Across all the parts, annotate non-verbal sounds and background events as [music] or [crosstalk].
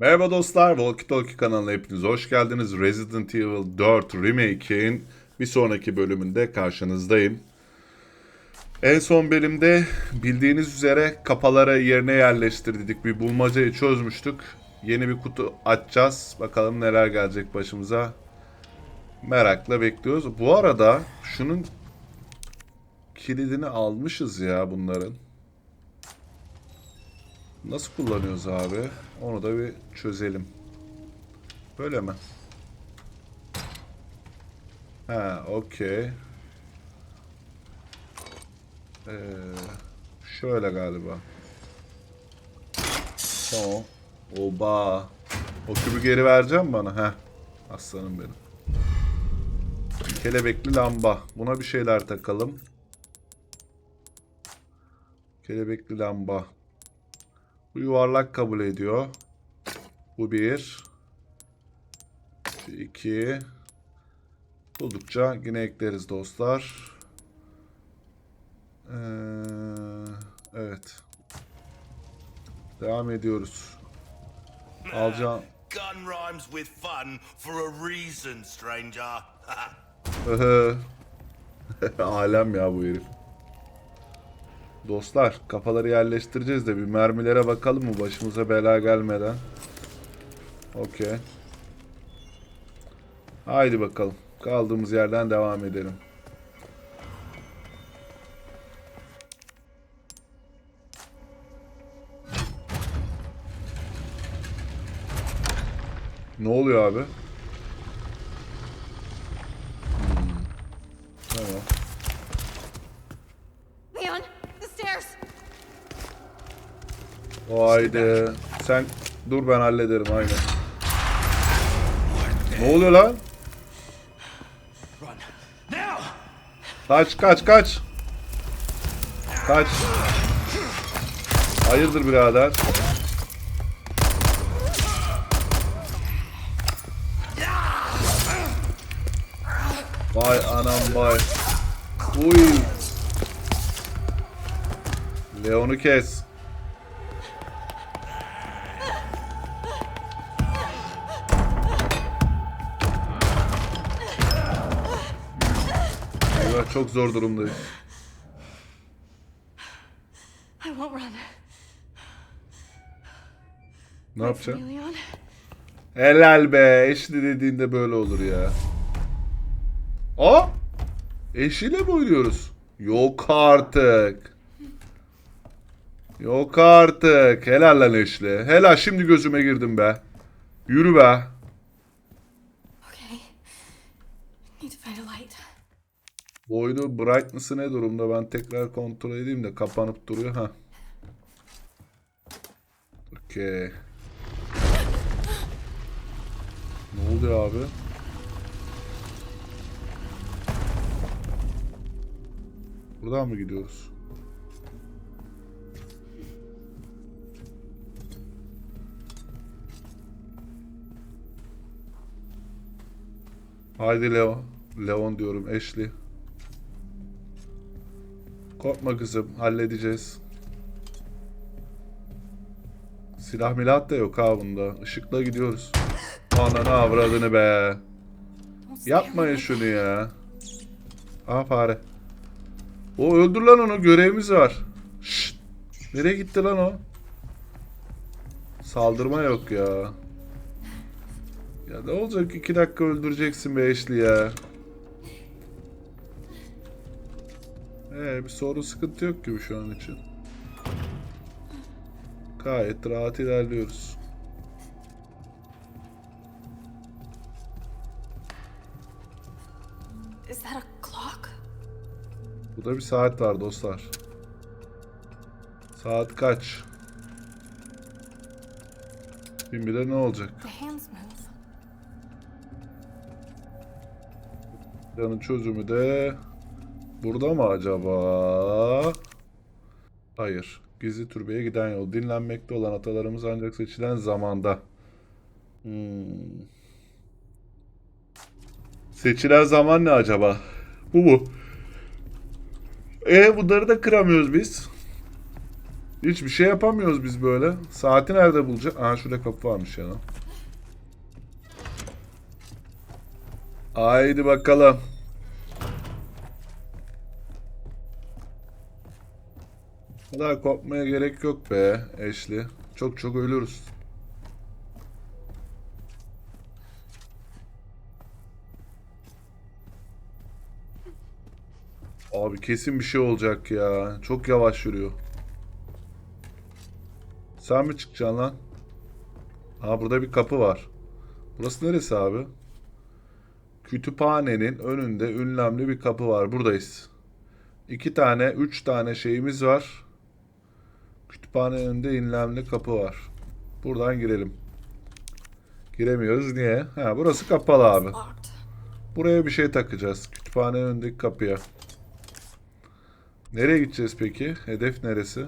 Merhaba dostlar, Walkie Talkie kanalına hepiniz hoş geldiniz. Resident Evil 4 Remake'in bir sonraki bölümünde karşınızdayım. En son bölümde bildiğiniz üzere kapaları yerine yerleştirdik. Bir bulmacayı çözmüştük. Yeni bir kutu açacağız. Bakalım neler gelecek başımıza. Merakla bekliyoruz. Bu arada şunun kilidini almışız ya bunların. Nasıl kullanıyoruz abi? Onu da bir çözelim. Böyle mi? Ha, okey. Ee, şöyle galiba. Tamam. Oba. O kübü geri vereceğim bana. Heh. Aslanım benim. Kelebekli lamba. Buna bir şeyler takalım. Kelebekli lamba. Bu yuvarlak kabul ediyor. Bu bir. Bu iki. Buldukça yine ekleriz dostlar. Ee, evet. Devam ediyoruz. Alacağım. Gun rhymes with fun for a reason, stranger. [laughs] [laughs] Alem ya bu herif. Dostlar kafaları yerleştireceğiz de bir mermilere bakalım mı başımıza bela gelmeden. Okey. Haydi bakalım. Kaldığımız yerden devam edelim. Ne oluyor abi? Hmm. Tamam. Leon, the stairs. O haydi. Sen dur ben hallederim aynen. Ne oluyor lan? Kaç kaç kaç. Kaç. Hayırdır birader? Vay anam vay. Uy. Leon'u kes. Çok zor durumdayız. I won't run. Ne Leon. Helal be. Eşli dediğinde böyle olur ya. Aa! Eşiyle mi oynuyoruz? Yok artık. Yok artık. Helal lan eşli. Helal şimdi gözüme girdim be. Yürü be. Okay. Need to find a light. Bu oyunu brightness'ı ne durumda? Ben tekrar kontrol edeyim de kapanıp duruyor. ha. Okey. Ne oluyor abi? Buradan mı gidiyoruz? Haydi Leon. Leon diyorum Ashley. Korkma kızım halledeceğiz. Silah milat da yok ha bunda. Işıkla gidiyoruz. Ananı avradını be. Yapmayın şunu ya. Aha fare. O öldür lan onu görevimiz var. Şşt. Nereye gitti lan o? Saldırma yok ya. Ya ne olacak iki dakika öldüreceksin be eşli ya. Ee, bir sorun sıkıntı yok gibi şu an için. Gayet rahat ilerliyoruz. Is that a clock? Burada bir saat var dostlar. Saat kaç? Kim bilir ne olacak. Planın çözümü de burada mı acaba? Hayır. Gizli türbeye giden yol. Dinlenmekte olan atalarımız ancak seçilen zamanda. Hmm. Seçilen zaman ne acaba? Bu mu? E bunları da kıramıyoruz biz. Hiçbir şey yapamıyoruz biz böyle. Saati nerede bulacağız? Aa şurada kapı varmış ya. Haydi bakalım. Kadar korkmaya gerek yok be Eşli. Çok çok ölürüz. Abi kesin bir şey olacak ya. Çok yavaş yürüyor. Sen mi çıkacaksın lan? Aa burada bir kapı var. Burası neresi abi? Kütüphanenin önünde ünlemli bir kapı var. Buradayız. İki tane, üç tane şeyimiz var. Kütüphanenin önünde ünlemli kapı var. Buradan girelim. Giremiyoruz. Niye? Ha, burası kapalı abi. Buraya bir şey takacağız. Kütüphanenin önündeki kapıya. Nereye gideceğiz peki? Hedef neresi?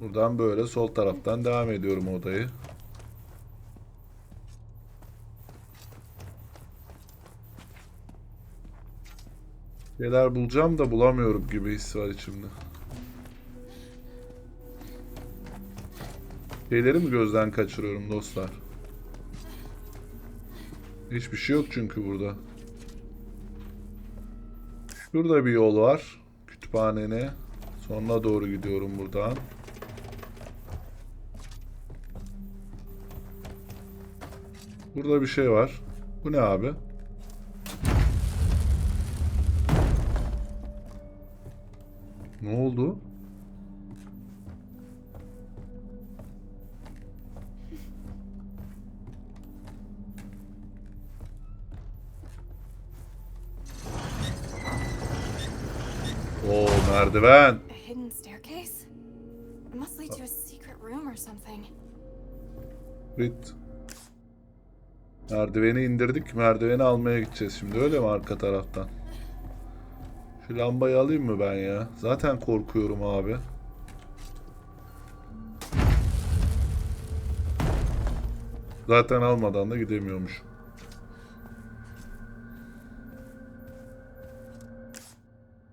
Buradan böyle sol taraftan devam ediyorum odayı. Şeyler bulacağım da bulamıyorum gibi his var içimde. Şeyleri mi gözden kaçırıyorum dostlar? Hiçbir şey yok çünkü burada. Şurada bir yol var. Kütüphanene. Sonuna doğru gidiyorum buradan. Burada bir şey var. Bu ne abi? Ne oldu? Something. Rit. Merdiveni indirdik. Merdiveni almaya gideceğiz şimdi. Öyle mi arka taraftan? Şu lambayı alayım mı ben ya? Zaten korkuyorum abi. Zaten almadan da gidemiyormuş.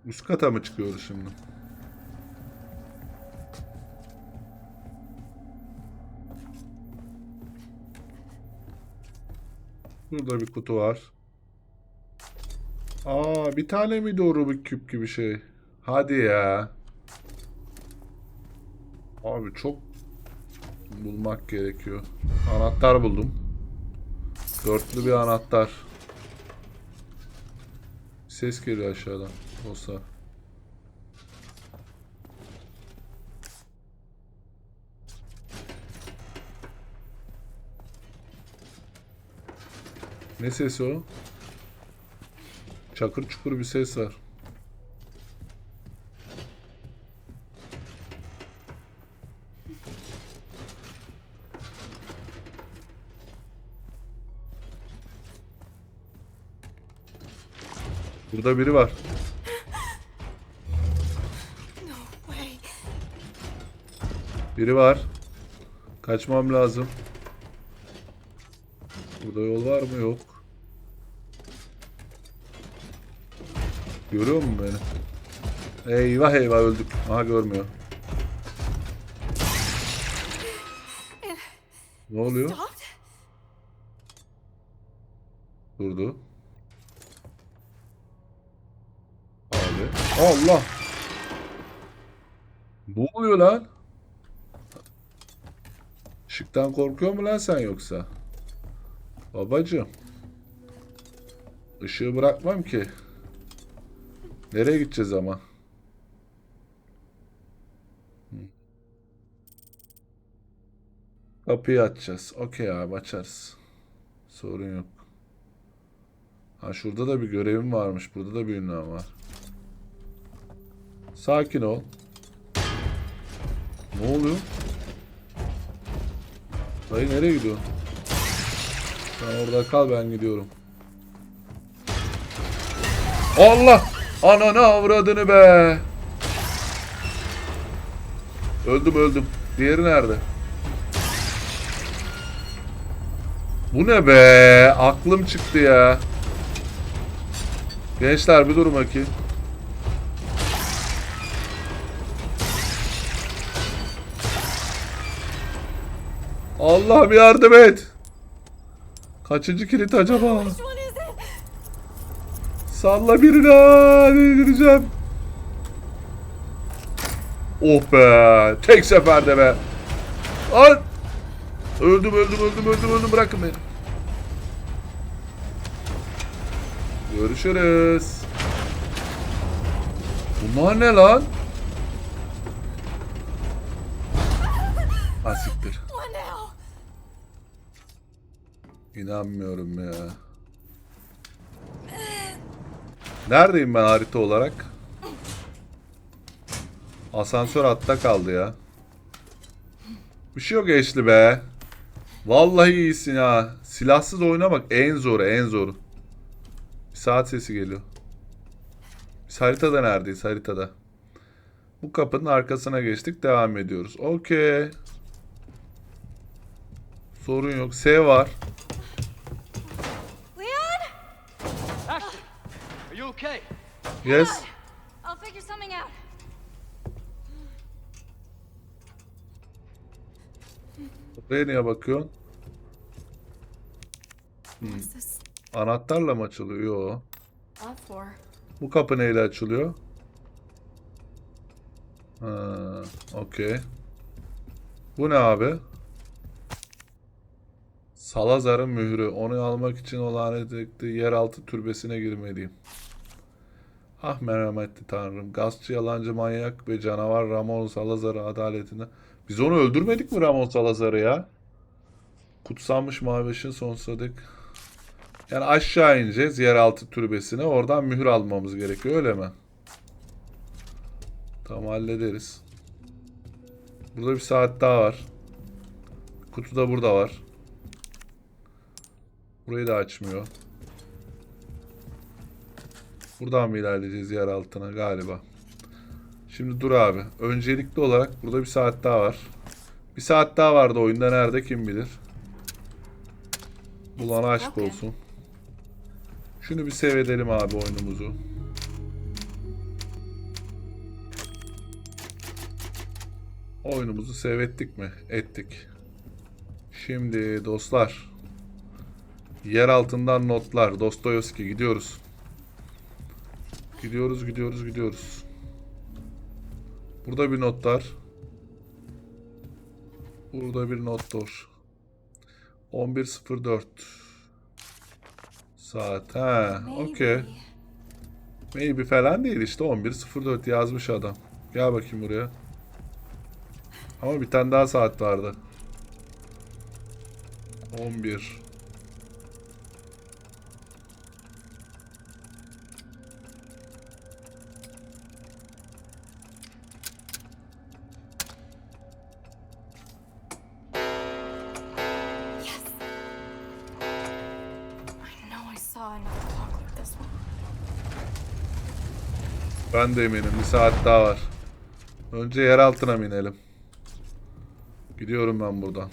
Üst kata mı çıkıyoruz şimdi? Burada bir kutu var. Aa bir tane mi doğru bir küp gibi şey? Hadi ya. Abi çok bulmak gerekiyor. Anahtar buldum. Dörtlü bir anahtar. Ses geliyor aşağıdan. Olsa. Ne sesi o? Çakır çukur bir ses var. Burada biri var. Biri var. Kaçmam lazım. Burada yol var mı? Yok. Görüyor mu beni? Eyvah eyvah öldük. Aha görmüyor. Ne oluyor? Durdu. Abi. Allah. Ne oluyor lan? Işıktan korkuyor mu lan sen yoksa? Babacım. Işığı bırakmam ki. Nereye gideceğiz ama? Kapıyı açacağız. Okey abi açarız. Sorun yok. Ha şurada da bir görevim varmış. Burada da bir ünlem var. Sakin ol. Ne oluyor? Dayı nereye gidiyor? Sen orada kal ben gidiyorum. Allah! Ananı avradını be! Öldüm öldüm. Diğeri nerede? Bu ne be? Aklım çıktı ya. Gençler bir durun bakayım. Allah'ım yardım et. Kaçıncı kilit acaba? Salla birini hadi gireceğim. Oh be. Tek seferde be. Lan. Öldüm öldüm öldüm öldüm öldüm bırakın beni. Görüşürüz. Bunlar ne lan? Ha İnanmıyorum ya. Neredeyim ben harita olarak? Asansör hatta kaldı ya. Bir şey yok eşli be. Vallahi iyisin ha. Silahsız oynamak en zoru en zoru. Bir saat sesi geliyor. Biz haritada neredeyiz haritada. Bu kapının arkasına geçtik devam ediyoruz. Okey. Sorun yok. S var. Yes. I'll figure something out. Buraya niye bakıyorsun? This Anahtarla mı açılıyor? Yo. Bu kapı neyle açılıyor? Ha, okey. Bu ne abi? Salazar'ın mührü. Onu almak için o lanetli yeraltı türbesine girmeliyim. Ah merhametli tanrım. Gazçı, yalancı, manyak ve canavar Ramon Salazar'ı adaletine. Biz onu öldürmedik mi Ramon Salazar'ı ya? Kutsanmış mavi ışın sonsuza dek. Yani aşağı ineceğiz yeraltı türbesine. Oradan mühür almamız gerekiyor öyle mi? Tamam hallederiz. Burada bir saat daha var. Kutu da burada var. Burayı da açmıyor. Buradan mı ilerleyeceğiz yer altına galiba. Şimdi dur abi. Öncelikli olarak burada bir saat daha var. Bir saat daha vardı oyunda nerede kim bilir. Bulana aşk olsun. Şunu bir seyredelim abi oyunumuzu. Oyunumuzu seyrettik mi? Ettik. Şimdi dostlar. Yer altından notlar. Dostoyevski gidiyoruz. Gidiyoruz, gidiyoruz, gidiyoruz. Burada bir not var. Burada bir not var. 11.04 Saat. Ha, okey. Maybe falan değil işte 11.04 yazmış adam. Gel bakayım buraya. Ama bir tane daha saat vardı. 11. Ben de eminim bir saat daha var. Önce yer altına mı inelim? Gidiyorum ben buradan.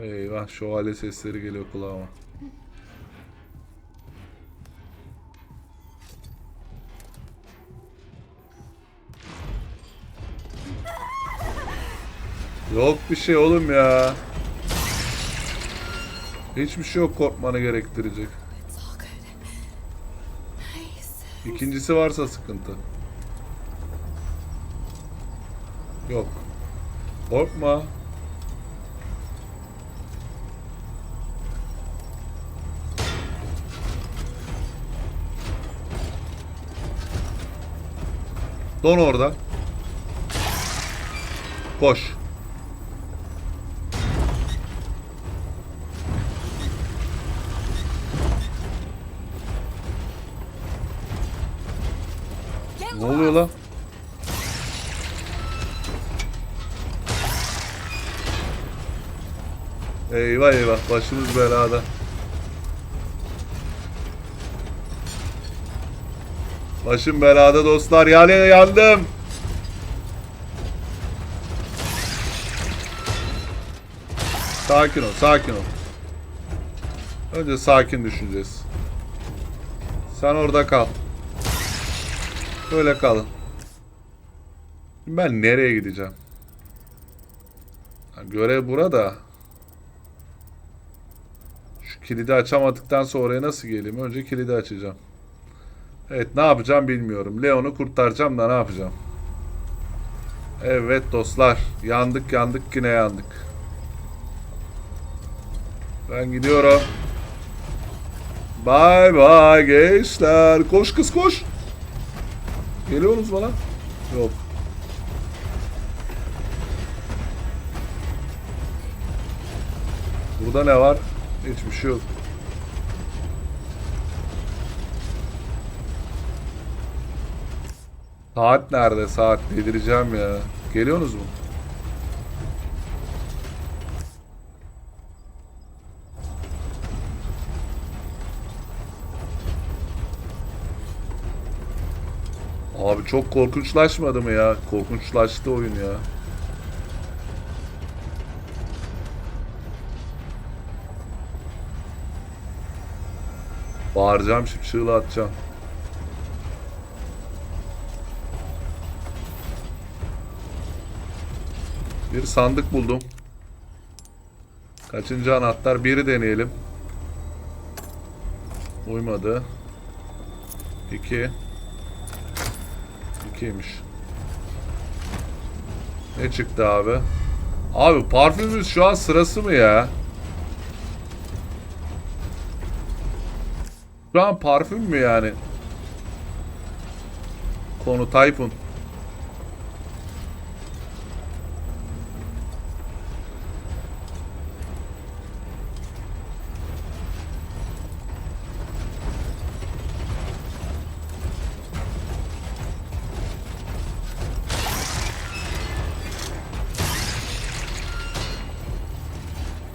Eyvah şövalye sesleri geliyor kulağıma. Yok bir şey oğlum ya. Hiçbir şey yok korkmanı gerektirecek. İkincisi varsa sıkıntı. Yok. Korkma. Don orada. Koş. Eyvah eyvah başımız belada. Başım belada dostlar. Yani yandım. Sakin ol, sakin ol. Önce sakin düşüneceğiz. Sen orada kal. Böyle kalın. Ben nereye gideceğim? Görev burada. Kilidi açamadıktan sonra oraya nasıl geleyim? Önce kilidi açacağım. Evet ne yapacağım bilmiyorum. Leon'u kurtaracağım da ne yapacağım? Evet dostlar. Yandık yandık yine yandık. Ben gidiyorum. Bay bay gençler. Koş kız koş. Geliyorsunuz bana. Yok. Burada ne var? Hiçbir şey yok. Saat nerede? Saat delireceğim ya. Geliyorsunuz mu? Abi çok korkunçlaşmadı mı ya? Korkunçlaştı oyun ya. Bağıracağım şimdi çığlığı atacağım. Bir sandık buldum. Kaçıncı anahtar? Biri deneyelim. Uymadı. İki. İkiymiş. Ne çıktı abi? Abi parfümümüz şu an sırası mı ya? An parfüm mü yani? Konu Tayfun.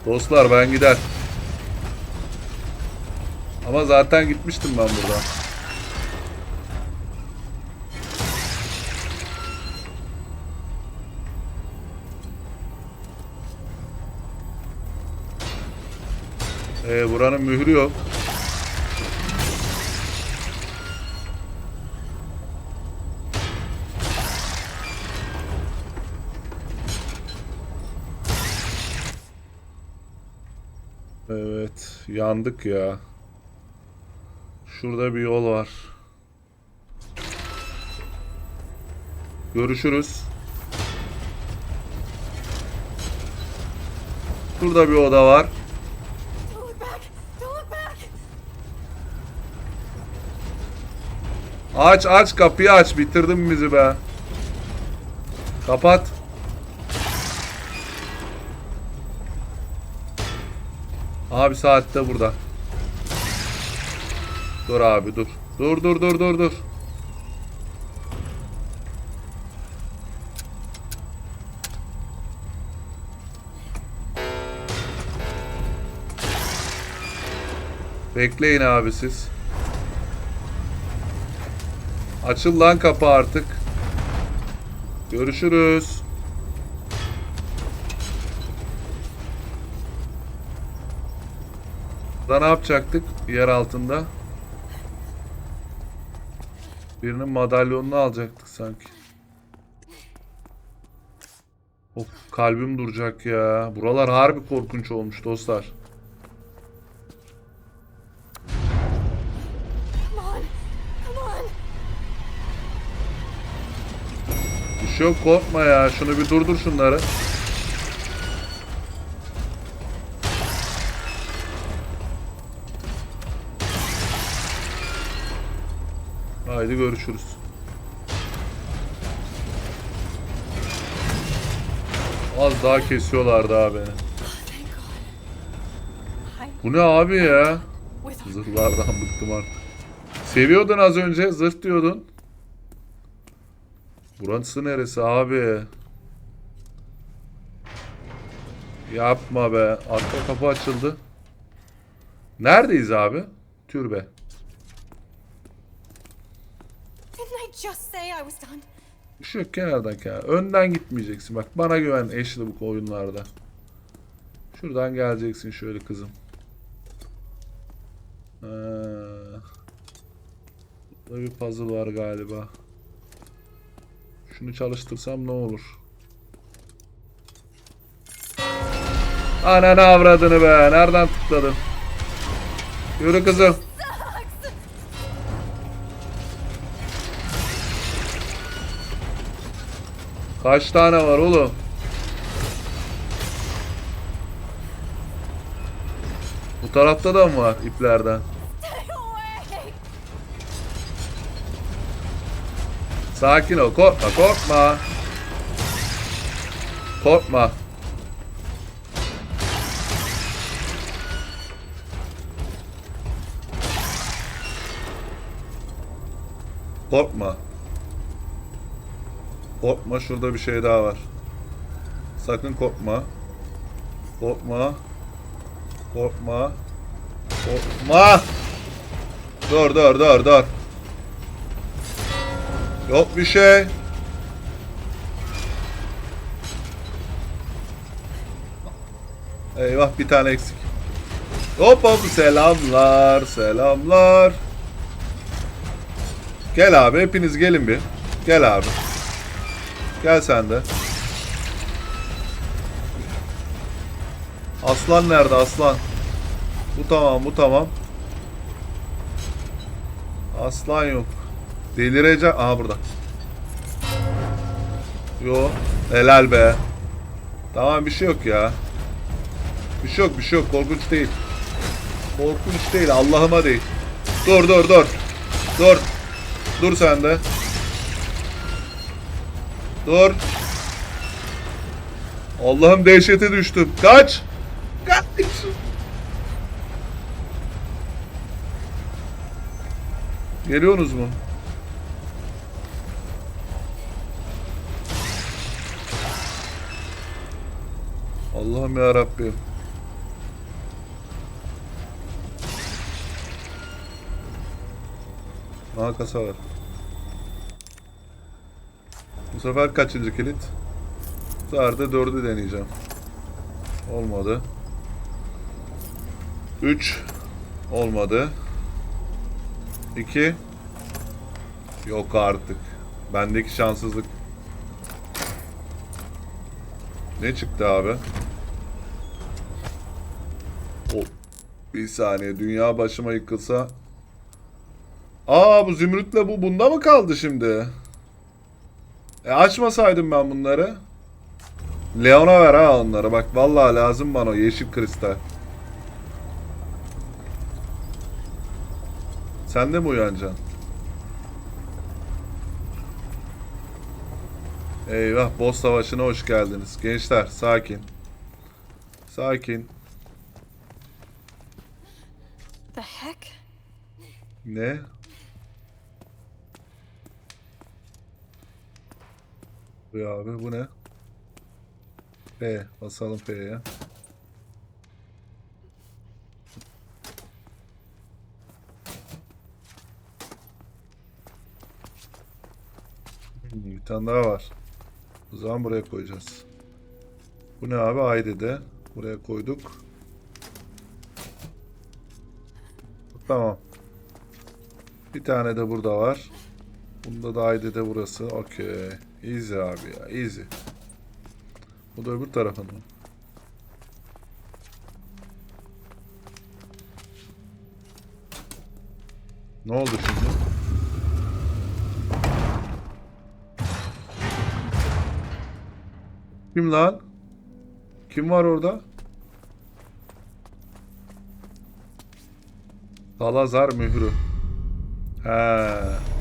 Dostlar ben gider. Ama zaten gitmiştim ben buradan. Ee, buranın mührü yok. Evet, yandık ya. Şurada bir yol var. Görüşürüz. Şurada bir oda var. Aç aç kapıyı aç. Bitirdin bizi be. Kapat. Abi saatte burada. Dur abi dur. Dur dur dur dur dur. Bekleyin abi siz. Açıl lan kapı artık. Görüşürüz. Da ne yapacaktık yer altında? Birinin madalyonunu alacaktık sanki. Of kalbim duracak ya. Buralar harbi korkunç olmuş dostlar. Bir şey yok korkma ya. Şunu bir durdur şunları. Haydi görüşürüz. Az daha kesiyorlardı abi beni. Bu ne abi ya? Zırhlardan bıktım artık. Seviyordun az önce. Zırh diyordun. Burası neresi abi? Yapma be. Arka kapı açıldı. Neredeyiz abi? Türbe. Bir şey yok kenardan kenar. Önden gitmeyeceksin. Bak bana güven eşli bu oyunlarda. Şuradan geleceksin şöyle kızım. Ha. Burada bir puzzle var galiba. Şunu çalıştırsam ne olur? Ananı avradını be. Nereden tıkladın? Yürü kızım. Kaç tane var oğlum? Bu tarafta da mı var iplerden? Sakin ol. Korkma korkma. Korkma. Korkma. Korkma şurada bir şey daha var. Sakın korkma. Korkma. Korkma. Korkma. Dur dur dur dur. Yok bir şey. Eyvah bir tane eksik. Hop hop selamlar selamlar. Gel abi hepiniz gelin bir. Gel abi. Gel sen de. Aslan nerede aslan? Bu tamam bu tamam. Aslan yok. Delireceğim. Aha burada. Yo. Helal be. Tamam bir şey yok ya. Bir şey yok bir şey yok. Korkunç değil. Korkunç değil. Allah'ıma değil. Dur dur dur. Dur. Dur sen de. Dur. Allah'ım dehşete düştüm. Kaç. Kaç. Geliyorsunuz mu? Allah'ım ya Rabbim. Aha kasa var. Bu sefer kaçıncı kilit? De dördü deneyeceğim. Olmadı. 3 olmadı. 2 Yok artık. Bendeki şanssızlık. Ne çıktı abi? O bir saniye dünya başıma yıkılsa. Aa bu zümrütle bu bunda mı kaldı şimdi? E açmasaydım ben bunları. Leon'a ver ha onları. Bak vallahi lazım bana o yeşil kristal. Sen de mi uyanacaksın? Eyvah boss savaşına hoş geldiniz. Gençler sakin. Sakin. The heck? Ne? Bu ya abi bu ne? P. Basalım P'ye. Hmm, bir tane daha var. O zaman buraya koyacağız. Bu ne abi? Aydı de. Buraya koyduk. Tamam. Bir tane de burada var. Bunda da aydı de burası. Okey. Easy abi ya. Easy. Bu da öbür tarafında. Ne oldu şimdi? Kim lan? Kim var orada? Salazar mührü. He.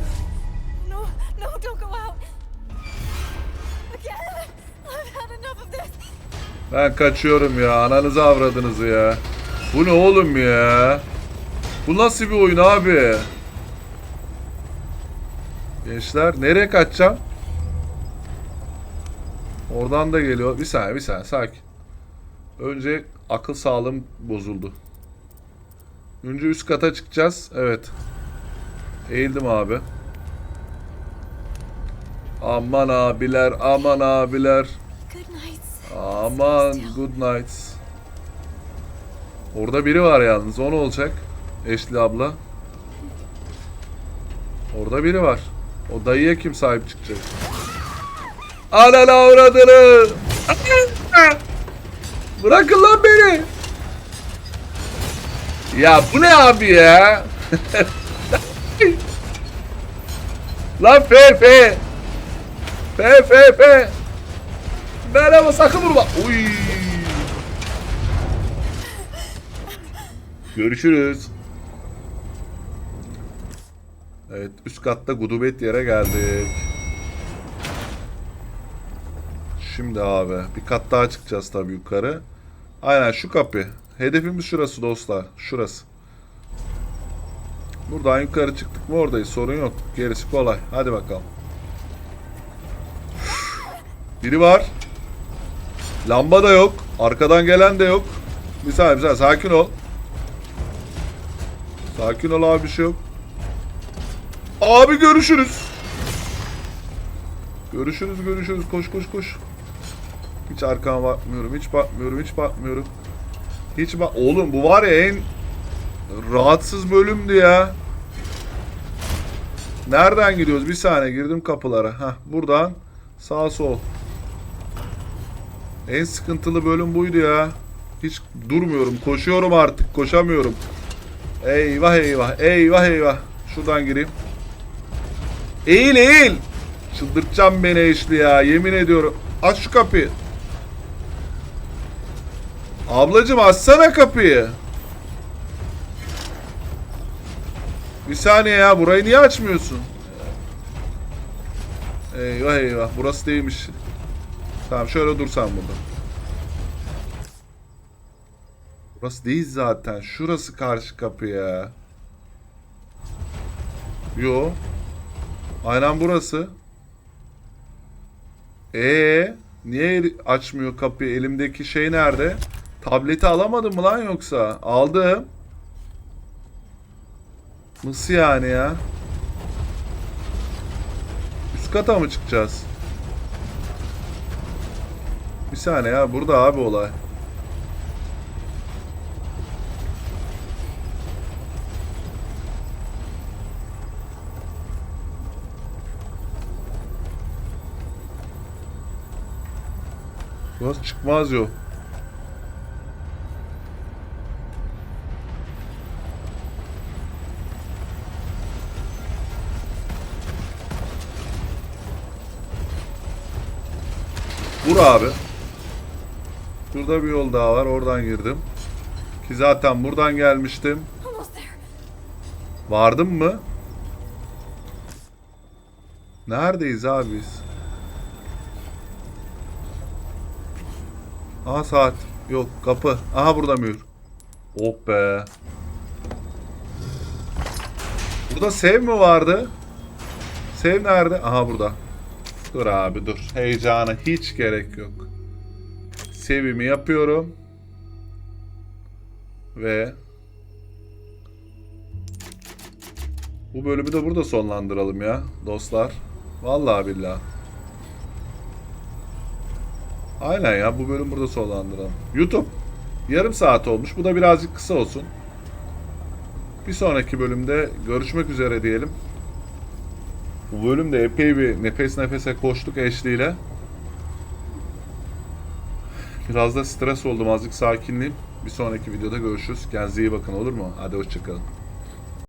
Ben kaçıyorum ya. Ananızı avradınızı ya. Bu ne oğlum ya? Bu nasıl bir oyun abi? Gençler nereye kaçacağım? Oradan da geliyor. Bir saniye bir saniye sakin. Önce akıl sağlığım bozuldu. Önce üst kata çıkacağız. Evet. Eğildim abi. Aman abiler, aman abiler. Aman good nights. Orada biri var yalnız. O ne olacak? Eşli abla. Orada biri var. O dayıya kim sahip çıkacak? Ananı avradını! Bırakın lan beni. Ya bu ne abi ya? [laughs] lan F F. F F F. Merhaba sakın vurma. Uy. Görüşürüz. Evet üst katta gudubet yere geldik. Şimdi abi bir kat daha çıkacağız tabii yukarı. Aynen şu kapı. Hedefimiz şurası dostlar. Şurası. Buradan yukarı çıktık mı oradayız. Sorun yok. Gerisi kolay. Hadi bakalım. Biri var. Lamba da yok. Arkadan gelen de yok. Bir saniye bir saniye. Sakin ol. Sakin ol abi bir şey yok. Abi görüşürüz. Görüşürüz görüşürüz. Koş koş koş. Hiç arkama bakmıyorum. Hiç bakmıyorum. Hiç bakmıyorum. Hiç bak. Oğlum bu var ya en rahatsız bölümdü ya. Nereden gidiyoruz? Bir saniye girdim kapılara. Hah buradan sağ sol. En sıkıntılı bölüm buydu ya. Hiç durmuyorum. Koşuyorum artık. Koşamıyorum. Eyvah eyvah. Eyvah eyvah. Şuradan gireyim. Eğil eğil. Çıldırtacağım beni eşli ya. Yemin ediyorum. Aç şu kapıyı. Ablacım açsana kapıyı. Bir saniye ya. Burayı niye açmıyorsun? Eyvah eyvah. Burası değilmiş. Tamam şöyle dursan burada. Burası değil zaten. Şurası karşı kapı ya. Yo. Aynen burası. Ee, niye açmıyor kapıyı? Elimdeki şey nerede? Tableti alamadım mı lan yoksa? Aldım. Nasıl yani ya? Üst kata mı çıkacağız? Bir saniye ya burada abi olay. Burası çıkmaz yok. Vur abi. Şurada bir yol daha var. Oradan girdim. Ki zaten buradan gelmiştim. Vardım mı? Neredeyiz abi biz? Aha saat. Yok kapı. Aha burada mühür. Oh be. Burada sev mi vardı? Sev nerede? Aha burada. Dur abi dur. Heyecana hiç gerek yok. Sevimi yapıyorum. Ve bu bölümü de burada sonlandıralım ya dostlar. Vallahi billahi. Aynen ya bu bölüm burada sonlandıralım. YouTube yarım saat olmuş. Bu da birazcık kısa olsun. Bir sonraki bölümde görüşmek üzere diyelim. Bu bölümde epey bir nefes nefese koştuk ile. Biraz da stres oldum azıcık sakinleyeyim. Bir sonraki videoda görüşürüz. Kendinize iyi bakın olur mu? Hadi hoşçakalın.